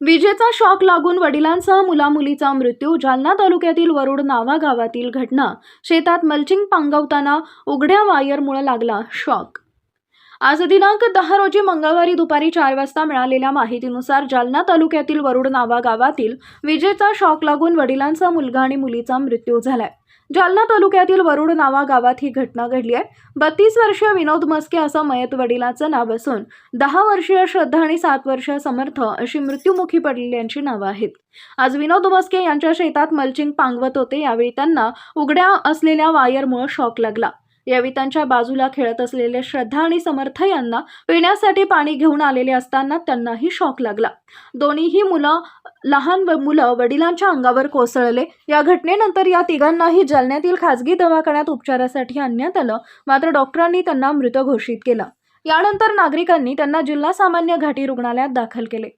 विजेचा शॉक लागून वडिलांसह मुलामुलीचा मृत्यू जालना तालुक्यातील वरुड नावा गावातील घटना शेतात मल्चिंग पांगवताना उघड्या वायरमुळे लागला शॉक. आज दिनांक दहा रोजी मंगळवारी दुपारी चार वाजता मिळालेल्या माहितीनुसार जालना तालुक्यातील वरुड नावा गावातील विजेचा शॉक लागून वडिलांचा मुलगा आणि मुलीचा मृत्यू झालाय. जालना तालुक्यातील वरुड नावा गावात ही घटना घडली आहे. बत्तीस वर्षीय विनोद मस्के असं मयत वडिलाचं नाव असून दहा वर्षीय श्रद्धा आणि सात वर्षीय समर्थ अशी मृत्युमुखी पडलेल्यांची नावं आहेत. आज विनोद मस्के यांच्या शेतात मल्चिंग पांगवत होते. यावेळी त्यांना उघड्या असलेल्या वायरमुळे शॉक लागला. यवितांच्या बाजूला खेळत असलेले श्रद्धा आणि समर्थ यांना पिण्यासाठी पाणी घेऊन आलेले असताना त्यांनाही शॉक लागला. दोन्हीही मुलं लहान व- मुलं वडिलांच्या अंगावर कोसळले. या घटनेनंतर या तिघांनाही जालन्यातील खासगी दवाखान्यात उपचारासाठी आणण्यात आलं. मात्र डॉक्टरांनी त्यांना मृत घोषित केलं. यानंतर नागरिकांनी त्यांना जिल्हा सामान्य घाटी रुग्णालयात दाखल केले.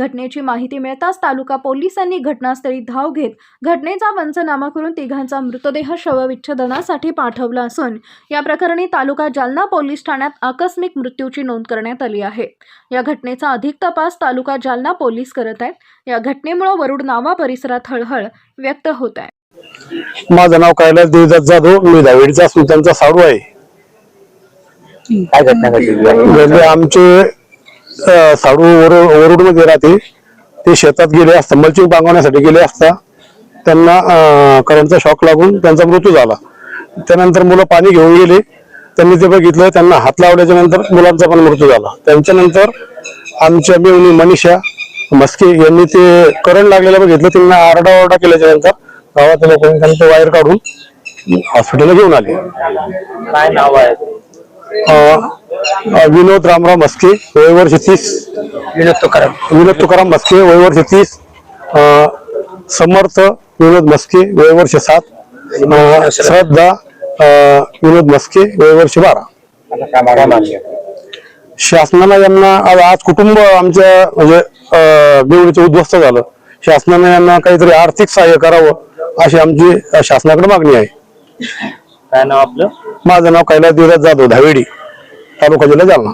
घटनेची माहिती मिळताच तालुका पोलिसांनी घटनास्थळी धाव घेत घटनेचा पंचनामा करून तिघांचा मृतदेह शवविच्छेदनासाठी पाठवला असून या प्रकरणी तालुका जालना पोलीस ठाण्यात आकस्मिक मृत्यूची नोंद करण्यात आली आहे. या घटनेचा अधिक तपास तालुका जालना पोलीस करत आहेत. या घटनेमुळे वरुड नावा परिसरात हळहळ व्यक्त होत आहे. माझं नाव कैलास देवदास जाधव. मी दहावीचा असून त्यांचा साडू आहे. काय घटना घडली? आमचे साडू वरुडमध्ये राहते ते. शेतात गेले असता मल्चिंग पांगवण्यासाठी गेले असता. त्यांना करंटचा शॉक लागून त्यांचा मृत्यू झाला. त्यानंतर मुलं पाणी घेऊन गेले. त्यांनी ते बघितलं त्यांना हात लावल्याच्या नंतर मुलांचा पण मृत्यू झाला. त्यांच्यानंतर आमच्या मेवणी मनीषा मस्के यांनी ते करंट लागलेलं बघितलं. त्यांना आरडा ओरडा केल्याच्यानंतर गावातील लोकांनी त्यांचं वायर काढून हॉस्पिटलला घेऊन आले. काय नाव आहे? विनोद रामराव मस्के वय वर्ष तीस विनोद तुकाराम. विनोद तुकाराम मस्के वय वर्ष तीस अं, समर्थ विनोद मस्के वय वर्ष सात श्रद्धा विनोद मस्के वय वर्ष बारा? शासनानं यांना आज कुटुंब आमच्या म्हणजे बिवडीचं उद्ध्वस्त झालं. शासनानं यांना काहीतरी आर्थिक सहाय्य करावं अशी आमची शासनाकडे मागणी आहे. काय नाव आपलं? माझं नाव कैलास देवराज जाधव धावेडी. तालुका जिल्हा जालना